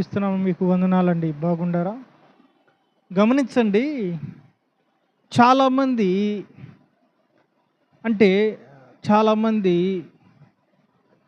ఇస్తున్నాము మీకు వందనాలండి. బాగుండారా? గమనించండి చాలామంది అంటే చాలామంది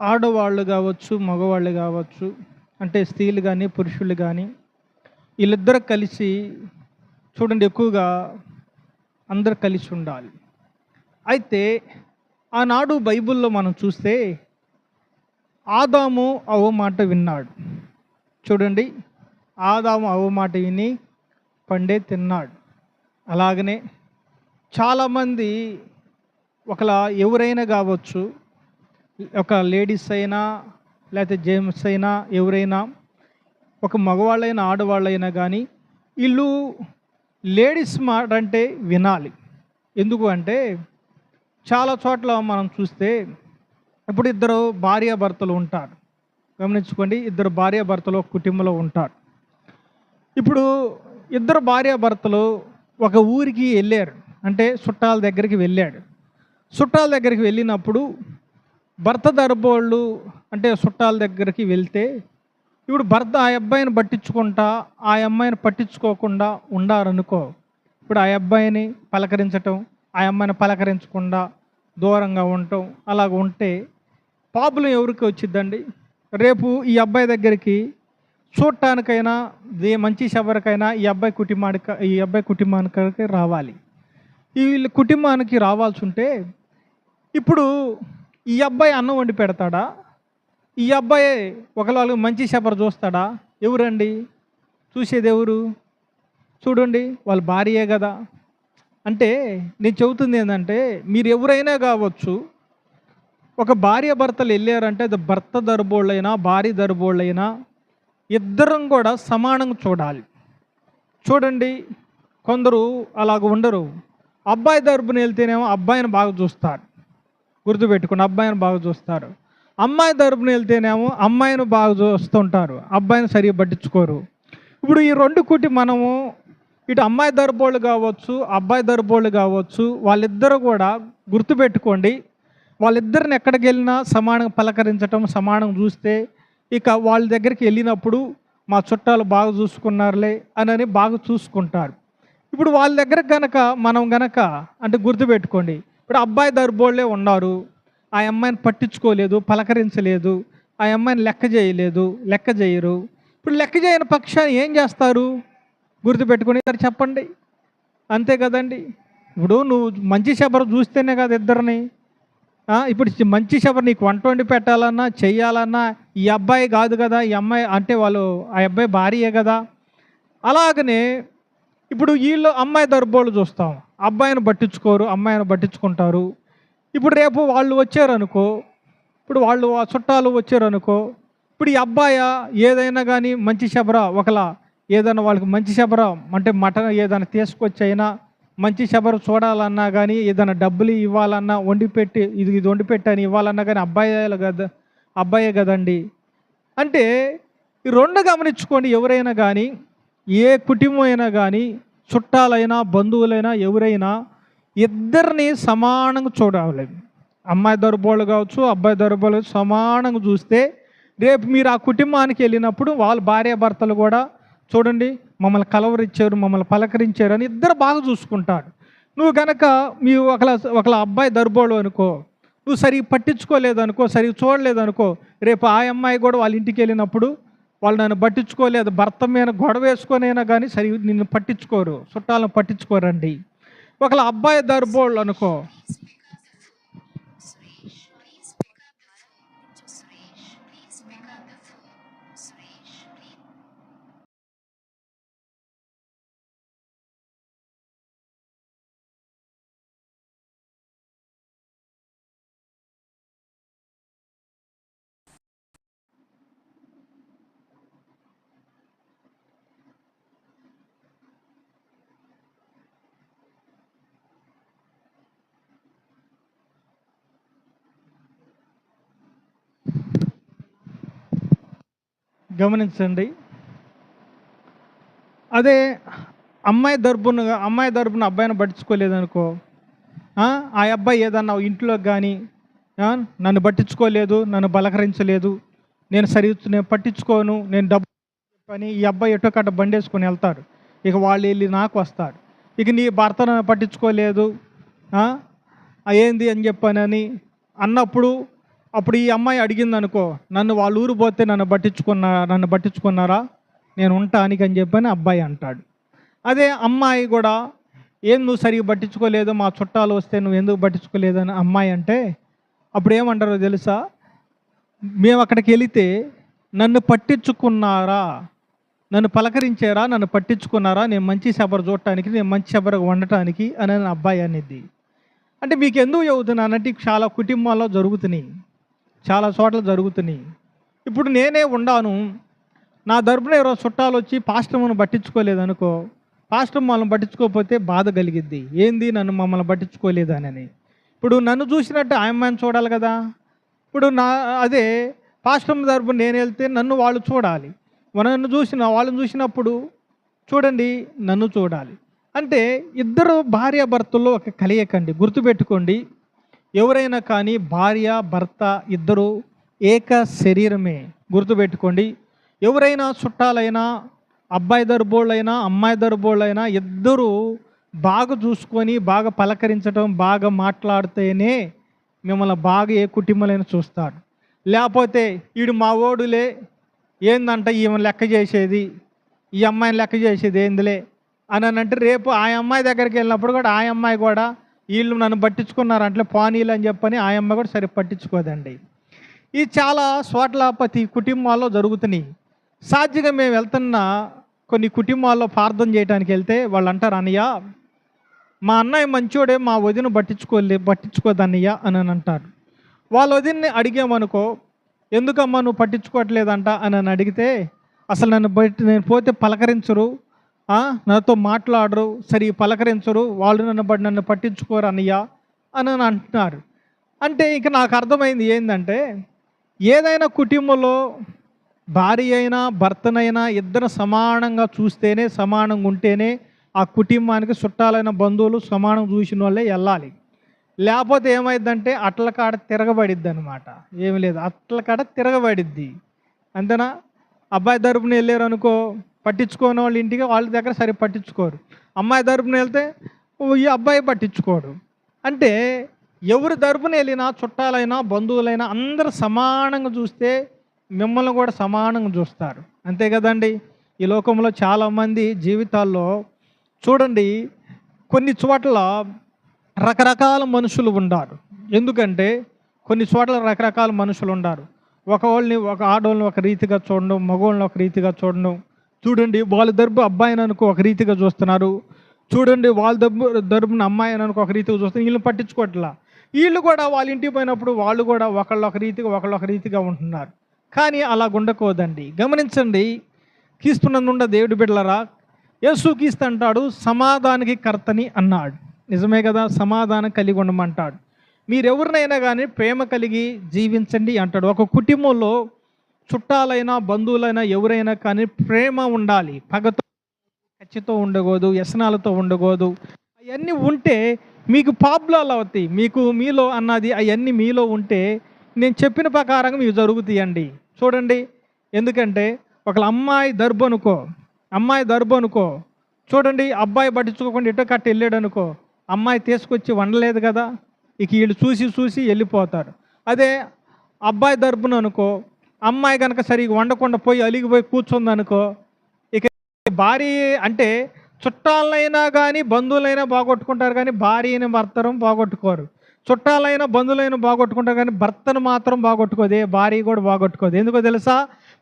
ఆడవాళ్ళు కావచ్చు మగవాళ్ళు కావచ్చు అంటే స్త్రీలు కానీ పురుషులు కానీ వీళ్ళిద్దరు కలిసి చూడండి ఎక్కువగా అందరు కలిసి ఉండాలి. అయితే ఆనాడు బైబిల్లో మనం చూస్తే ఆదాము అవ మాట విన్నాడు. చూడండి. ఆదాము అవమాట విని పండే తిన్నాడు. అలాగనే చాలామంది ఒకలా ఎవరైనా కావచ్చు ఒక లేడీస్ అయినా లేకపోతే జెంట్స్ అయినా ఎవరైనా ఒక మగవాళ్ళైనా ఆడవాళ్ళైనా కానీ వీళ్ళు లేడీస్ మాట అంటే వినాలి. ఎందుకు అంటే చాలా చోట్ల మనం చూస్తే ఇప్పుడు ఇద్దరు భార్యాభర్తలు ఉంటారు. గమనించుకోండి ఇద్దరు భార్యాభర్తలు ఒక కుటుంబంలో ఉంటారు. ఇప్పుడు ఇద్దరు భార్యాభర్తలు ఒక ఊరికి వెళ్ళారు అంటే చుట్టాల దగ్గరికి వెళ్ళాడు. చుట్టాల దగ్గరికి వెళ్ళినప్పుడు భర్త దరబోళ్ళు అంటే చుట్టాల దగ్గరికి వెళ్తే ఇప్పుడు భర్త ఆ అబ్బాయిని పట్టించుకుంటా ఆ అమ్మాయిని పట్టించుకోకుండా ఉండారనుకో. ఇప్పుడు ఆ అబ్బాయిని పలకరించటం ఆ అమ్మాయిని పలకరించకుండా దూరంగా ఉండటం అలాగ ఉంటే ప్రాబ్లం ఎవరికి వచ్చిందండి రేపు ఈ అబ్బాయి దగ్గరికి చూడటానికైనా ఏ మంచి శబరికైనా ఈ అబ్బాయి కుటుంబానికి ఈ అబ్బాయి కుటుంబానికి రావాలి. ఈ వీళ్ళ కుటుంబానికి రావాల్సి ఉంటే ఇప్పుడు ఈ అబ్బాయి అన్నం వండి పెడతాడా? ఈ అబ్బాయి ఒకళ్ళు మంచి శబర చూస్తాడా? ఎవరండి? చూసేది ఎవరు? చూడండి వాళ్ళ భార్యే కదా. అంటే నేను చెబుతుంది ఏంటంటే మీరు ఎవరైనా కావచ్చు ఒక భార్య భర్తలు వెళ్ళారంటే అది భర్త దరుబోళ్ళైనా భార్య దరుబోళ్ళైనా ఇద్దరం కూడా సమానంగా చూడాలి. చూడండి కొందరు అలాగ ఉండరు. అబ్బాయి దరుపుని వెళ్తేనేమో అబ్బాయిని బాగా చూస్తారు. గుర్తుపెట్టుకుని అబ్బాయిని బాగా చూస్తారు. అమ్మాయి తరపున వెళ్తేనేమో అమ్మాయిని బాగా చూస్తుంటారు. అబ్బాయిని సరిగా పట్టించుకోరు. ఇప్పుడు ఈ రెండు కుటి మనము ఇటు అమ్మాయి దర్బోళ్ళు కావచ్చు అబ్బాయి దర్బోళ్ళు కావచ్చు వాళ్ళిద్దరూ కూడా గుర్తుపెట్టుకోండి వాళ్ళిద్దరిని ఎక్కడికి వెళ్ళినా సమానంగా పలకరించటం సమానంగా చూస్తే ఇక వాళ్ళ దగ్గరికి వెళ్ళినప్పుడు మా చుట్టాలు బాగా చూసుకున్నారులే అని బాగా చూసుకుంటారు. ఇప్పుడు వాళ్ళ దగ్గర గనక మనం గనక అంటే గుర్తుపెట్టుకోండి. ఇప్పుడు అబ్బాయి దర్బోళ్ళే ఉన్నారు. ఆ అమ్మాయిని పట్టించుకోలేదు పలకరించలేదు ఆ అమ్మాయిని లెక్క చేయలేదు లెక్క చేయరు. ఇప్పుడు లెక్క చేయని పక్షాన్ని ఏం చేస్తారు? గుర్తుపెట్టుకుని సరే చెప్పండి. అంతే కదండి. ఇప్పుడు నువ్వు మంచి శబరం చూస్తేనే కదా ఇద్దరిని. ఇప్పుడు మంచి శబర నీకు వంట వండి పెట్టాలన్నా చెయ్యాలన్నా ఈ అబ్బాయి కాదు కదా ఈ అమ్మాయి అంటే వాళ్ళు ఆ అబ్బాయి భార్యే కదా. అలాగనే ఇప్పుడు వీళ్ళు అమ్మాయి దర్బోళ్ళు చూస్తాం. అబ్బాయిని పట్టించుకోరు అమ్మాయిని పట్టించుకుంటారు. ఇప్పుడు రేపు వాళ్ళు వచ్చారనుకో ఇప్పుడు వాళ్ళు ఆ చుట్టాలు వచ్చారనుకో ఇప్పుడు ఈ అబ్బాయి ఏదైనా కానీ మంచి శబర ఒకలా ఏదైనా వాళ్ళకి మంచి శబర అంటే మటన్ ఏదైనా తీసుకొచ్చి అయినా మంచి శబర చూడాలన్నా కానీ ఏదైనా డబ్బులు ఇవ్వాలన్నా వండి పెట్టి ఇది ఇది వండి పెట్టి అని ఇవ్వాలన్నా కానీ అబ్బాయిలు కదా అబ్బాయే కదండి. అంటే ఈ రెండు గమనించుకోండి ఎవరైనా కానీ ఏ కుటుంబం అయినా కానీ చుట్టాలైనా బంధువులైనా ఎవరైనా ఇద్దరిని సమానంగా చూడాలి. అమ్మాయి దొరబోళ్ళు కావచ్చు అబ్బాయి దొరబోళ్ళు సమానంగా చూస్తే రేపు మీరు ఆ కుటుంబానికి వెళ్ళినప్పుడు వాళ్ళ భార్యాభర్తలు కూడా చూడండి మమ్మల్ని కలవరించారు మమ్మల్ని పలకరించారు అని ఇద్దరు బాగా చూసుకుంటాడు నువ్వు గనక మీ ఒకలా ఒకలా అబ్బాయి దర్బోడు అనుకో నువ్వు సరిగ్గా పట్టించుకోలేదు అనుకో సరిగ్గా చూడలేదు అనుకో రేపు ఆ అమ్మాయి కూడా వాళ్ళ ఇంటికి వెళ్ళినప్పుడు వాళ్ళు నన్ను పట్టించుకోలేదు భర్త మీద గొడవ వేసుకొనైనా కానీ సరి నిన్ను పట్టించుకోరు చుట్టాలను పట్టించుకోరండి. ఒకళ్ళ అబ్బాయి దర్బోళ్ళు అనుకో గమనించండి. అదే అమ్మాయి దర్బును అమ్మాయి దర్బున అబ్బాయిని పట్టించుకోలేదనుకో ఆ అబ్బాయి ఏదన్నా ఇంట్లో కానీ నన్ను పట్టించుకోలేదు నన్ను బలకరించలేదు నేను సరి నేను పట్టించుకోను నేను డబ్బు అని ఈ అబ్బాయి ఎటో కట్ట బండేసుకొని వేసుకొని వెళ్తారు ఇక వాళ్ళు వెళ్ళి నాకు వస్తారు. ఇక నీ భర్తను పట్టించుకోలేదు ఏంది అని చెప్పానని అన్నప్పుడు అప్పుడు ఈ అమ్మాయి అడిగింది అనుకో నన్ను వాళ్ళ ఊరు పోతే నన్ను పట్టించుకున్నా నన్ను పట్టించుకున్నారా? నేను ఉంటానికి అని చెప్పని అబ్బాయి అంటాడు. అదే అమ్మాయి కూడా ఏం నువ్వు సరిగ్గా పట్టించుకోలేదు మా చుట్టాలు వస్తే నువ్వు ఎందుకు పట్టించుకోలేదు? అని అమ్మాయి అంటే అప్పుడు ఏమంటారో తెలుసా? మేము అక్కడికి వెళితే నన్ను పట్టించుకున్నారా? నన్ను పలకరించారా? నన్ను పట్టించుకున్నారా? నేను మంచి శబర చూడటానికి నేను మంచి శబర వండటానికి అని అని అబ్బాయి అనేది అంటే మీకు ఎందుకు చదువుతున్నానంటే చాలా కుటుంబాల్లో జరుగుతున్నాయి. చాలా చోట్ల జరుగుతున్నాయి. ఇప్పుడు నేనే ఉండాను. నా తరపున ఎవరో చుట్టాలు వచ్చి పాశ్రమను పట్టించుకోలేదనుకో అనుకో మమ్మల్ని మనల్ని పట్టించుకోకపోతే బాధ కలిగిద్ది. ఏంది నన్ను మమ్మల్ని పట్టించుకోలేదానని? ఇప్పుడు నన్ను చూసినట్టు ఆయమ్మని చూడాలి కదా. ఇప్పుడు నా అదే పాశ్రమ తరపున నేను వెళ్తే నన్ను వాళ్ళు చూడాలి. నన్ను చూసిన వాళ్ళని చూసినప్పుడు చూడండి నన్ను చూడాలి. అంటే ఇద్దరు భార్యాభర్తల్లో ఒక కలయికండి గుర్తుపెట్టుకోండి. ఎవరైనా కానీ భార్య భర్త ఇద్దరు ఏక శరీరమే. గుర్తుపెట్టుకోండి. ఎవరైనా చుట్టాలైనా అబ్బాయి దర్బోళ్ళైనా అమ్మాయి దర్బోళ్ళైనా ఇద్దరు బాగా చూసుకొని బాగా పలకరించడం బాగా మాట్లాడితేనే మిమ్మల్ని బాగా ఏ కుటుంబాలైనా చూస్తాడు లేకపోతే వీడు మా ఓడులే ఏందంట ఈమె లెక్క చేసేది? ఈ అమ్మాయిని లెక్క చేసేది ఏందిలే? అని అంటే రేపు ఆ అమ్మాయి దగ్గరికి వెళ్ళినప్పుడు కూడా ఆ అమ్మాయి కూడా వీళ్ళు నన్ను పట్టించుకున్నారు అంటే పానీలు అని చెప్పని ఆ కూడా సరి పట్టించుకోదండి. ఇది చాలా చోట్ల ప్రతి కుటుంబాల్లో జరుగుతున్నాయి. సాధ్యంగా మేము వెళ్తున్న కొన్ని కుటుంబాల్లో ప్రార్థన చేయడానికి వెళ్తే వాళ్ళు అంటారు అన్నయ్య మా అన్నయ్య మంచోడే మా వదిన పట్టించుకోలే పట్టించుకోదన్నయ్య అని అని అంటారు. వాళ్ళ వదిన్ని అడిగామనుకో ఎందుకమ్మా నువ్వు పట్టించుకోవట్లేదంట అని అని అడిగితే అసలు నన్ను బయట నేను పోతే పలకరించరు నాతో మాట్లాడరు సరి పలకరించరు వాళ్ళు నన్ను నన్ను పట్టించుకోరు అన్నయ్య అని అని అంటున్నారు. అంటే ఇక నాకు అర్థమైంది ఏంటంటే ఏదైనా కుటుంబంలో భార్య అయినా భర్తనైనా ఇద్దరు సమానంగా చూస్తేనే సమానంగా ఉంటేనే ఆ కుటుంబానికి చుట్టాలైన బంధువులు సమానం చూసిన వాళ్ళే వెళ్ళాలి. లేకపోతే ఏమైందంటే అట్ల కాడ తిరగబడిద్ది అనమాట ఏమి లేదు అట్ల కాడ తిరగబడిద్ది. అంతేనా? అబ్బాయి తరపున వెళ్ళారు అనుకో పట్టించుకోని వాళ్ళ ఇంటికి వాళ్ళ దగ్గర సరి పట్టించుకోరు. అమ్మాయి తరపున వెళ్తే ఈ అబ్బాయి పట్టించుకోడు. అంటే ఎవరి తరపున వెళ్ళినా చుట్టాలైనా బంధువులైనా అందరూ సమానంగా చూస్తే మిమ్మల్ని కూడా సమానంగా చూస్తారు. అంతే కదండి? ఈ లోకంలో చాలామంది జీవితాల్లో చూడండి కొన్ని చోట్ల రకరకాల మనుషులు ఉండారు. ఎందుకంటే కొన్ని చోట్ల రకరకాల మనుషులు ఉండారు. ఒక వాళ్ళని ఒక ఆడవాళ్ళని ఒక రీతిగా చూడడం మగవాళ్ళని ఒక రీతిగా చూడడం చూడండి వాళ్ళ దర్బు అబ్బాయిని అనుకో ఒక రీతిగా చూస్తున్నారు. చూడండి వాళ్ళ దర్బు దర్బున అమ్మాయిని అనుకో ఒక రీతిగా చూస్తున్నారు. వీళ్ళని పట్టించుకోవట్లా. వీళ్ళు కూడా వాళ్ళ ఇంటికి పోయినప్పుడు వాళ్ళు కూడా ఒకళ్ళు ఒక రీతిగా ఒకళ్ళు ఒక రీతిగా ఉంటున్నారు. కానీ అలా ఉండకూడదండి. గమనించండి కీస్తున్నందుండ దేవుడి బిడ్డలరా యేసు కీస్తు అంటాడు సమాధానికి కర్తని అన్నాడు. నిజమే కదా సమాధానం కలిగి ఉండమంటాడు. మీరెవరినైనా కానీ ప్రేమ కలిగి జీవించండి అంటాడు. ఒక కుటుంబంలో చుట్టాలైనా బంధువులైనా ఎవరైనా కానీ ప్రేమ ఉండాలి. పగతో ఖచ్చితో ఉండకూడదు వ్యసనాలతో ఉండకూడదు. అవన్నీ ఉంటే మీకు పాపులాలు అవుతాయి. మీకు మీలో అన్నది అవన్నీ మీలో ఉంటే నేను చెప్పిన ప్రకారంగా మీకు జరుగుతాయండి. చూడండి. ఎందుకంటే ఒక అమ్మాయి దర్బు అనుకో అమ్మాయి దర్బు అనుకో చూడండి అబ్బాయి పట్టించుకోకుండా ఇటో కట్టి వెళ్ళాడు అనుకో అమ్మాయి తీసుకొచ్చి వండలేదు కదా ఇక వీళ్ళు చూసి చూసి వెళ్ళిపోతారు. అదే అబ్బాయి దర్బున అనుకో అమ్మాయి కనుక సరిగా వండకుండా పోయి అలిగిపోయి కూర్చుందనుకో ఇక భార్య అంటే చుట్టాలైనా కానీ బంధువులైనా బాగొట్టుకుంటారు కానీ భార్యని భర్తను బాగొట్టుకోరు. చుట్టాలైనా బంధువులైనా బాగొట్టుకుంటారు కానీ భర్తను మాత్రం బాగొట్టుకోదే. భార్య కూడా బాగొట్టుకోదు. ఎందుకో తెలుసా?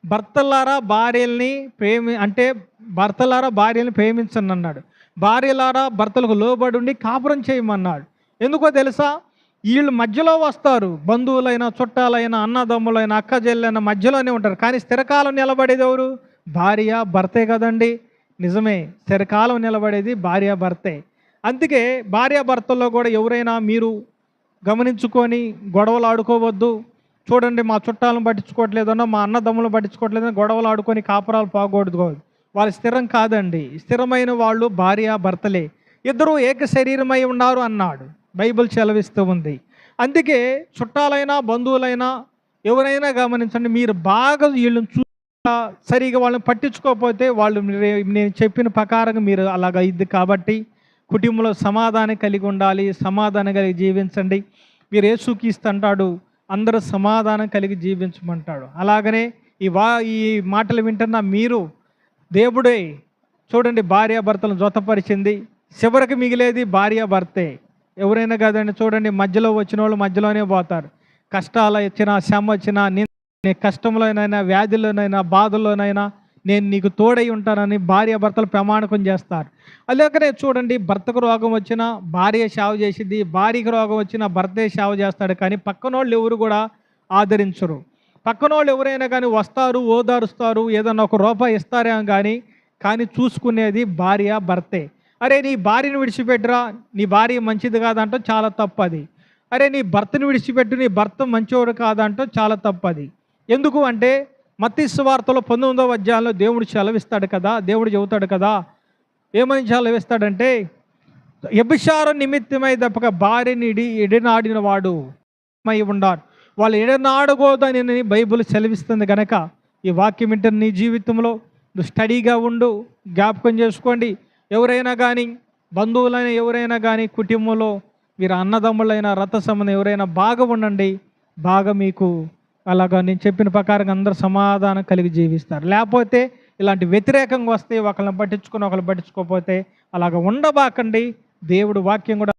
భర్తలారా భార్యల్ని ప్రేమి అంటే భర్తలారా భార్యల్ని ప్రేమించను అన్నాడు భార్యలారా భర్తలకు లోబడి ఉండి కాపురం చేయమన్నాడు. ఎందుకో తెలుసా? వీళ్ళు మధ్యలో వస్తారు. బంధువులైనా చుట్టాలైనా అన్నదమ్ములైన అక్క చెల్లెన మధ్యలోనే ఉంటారు. కానీ స్థిరకాలం నిలబడేది ఎవరు? భార్య భర్తే కదండి. నిజమే స్థిరకాలం నిలబడేది భార్య భర్తే. అందుకే భార్య భర్తల్లో కూడా ఎవరైనా మీరు గమనించుకొని గొడవలు ఆడుకోవద్దు. చూడండి మా చుట్టాలను పట్టించుకోవట్లేదనో మా అన్నదమ్ములను పట్టించుకోవట్లేదని గొడవలు ఆడుకొని కాపురాలు పోకూడదు వాళ్ళు స్థిరం కాదండి. స్థిరమైన వాళ్ళు భార్య భర్తలే. ఇద్దరూ ఏక శరీరమై ఉన్నారు అన్నాడు. బైబిల్ సెలవిస్తూ ఉంది. అందుకే చుట్టాలైనా బంధువులైనా ఎవరైనా గమనించండి మీరు బాగా వీళ్ళని చూ సరిగా వాళ్ళని పట్టించుకోకపోతే వాళ్ళు నేను చెప్పిన ప్రకారంగా మీరు అలాగ అయింది కాబట్టి కుటుంబంలో సమాధానం కలిగి ఉండాలి సమాధానం కలిగి జీవించండి. మీరు ఏసుకీస్తుంటాడు అందరూ సమాధానం కలిగి జీవించమంటాడు. అలాగనే ఈ వా ఈ మాటలు వింటున్న మీరు దేవుడే చూడండి భార్యాభర్తలను జొతపరిచింది. చివరికి మిగిలేది భార్యాభర్తే. ఎవరైనా కదండి చూడండి మధ్యలో వచ్చిన వాళ్ళు మధ్యలోనే పోతారు. కష్టాలు వచ్చినా శ్రమ వచ్చినా నేను నీ కష్టంలోనైనా వ్యాధిలోనైనా బాధల్లోనైనా నేను నీకు తోడై ఉంటానని భార్య భర్తలు ప్రమాణకం చేస్తారు. అలాగనే చూడండి భర్తకు రోగం వచ్చినా భార్య సేవ చేసింది భార్యకు రోగం వచ్చినా భర్తే సేవ చేస్తాడు. కానీ పక్కనోళ్ళు ఎవరు కూడా ఆదరించరు. పక్కనోళ్ళు ఎవరైనా కానీ వస్తారు ఓదారుస్తారు ఏదన్నా ఒక రూపాయి ఇస్తారేమో కానీ కానీ చూసుకునేది భార్య భర్తే. అరే నీ భార్యను విడిచిపెట్టురా నీ భార్య మంచిది కాదంటో చాలా తప్పు అది అరే నీ భర్తను విడిచిపెట్టు నీ భర్త మంచివాడు కాదంటో చాలా తప్పు అది ఎందుకు అంటే మత్తి సువార్తలో పంతొమ్మిదవ అధ్యాయంలో దేవుడు చలవిస్తాడు కదా దేవుడు చెబుతాడు కదా ఏమని చలవిస్తాడంటే వ్యభిచార నిమిత్తమై తప్పక భార్యని ఇడి ఎడనాడిన వాడు మై ఉండాలి వాళ్ళు ఎడనాడకూడదని బైబిల్ సెలవిస్తుంది కనుక ఈ వాక్యం వింటున్న నీ జీవితంలో నువ్వు స్టడీగా ఉండు జ్ఞాపకం చేసుకోండి. ఎవరైనా కానీ బంధువులైన ఎవరైనా కానీ కుటుంబంలో మీరు అన్నదమ్ములైన రథ సంబంధం ఎవరైనా బాగా ఉండండి బాగా మీకు అలాగా నేను చెప్పిన ప్రకారం అందరూ సమాధానం కలిగి జీవిస్తారు. లేకపోతే ఇలాంటి వ్యతిరేకంగా వస్తే ఒకరిని పట్టించుకొని ఒకళ్ళు పట్టించుకోకపోతే అలాగ ఉండబాకండి. దేవుడు వాక్యం కూడా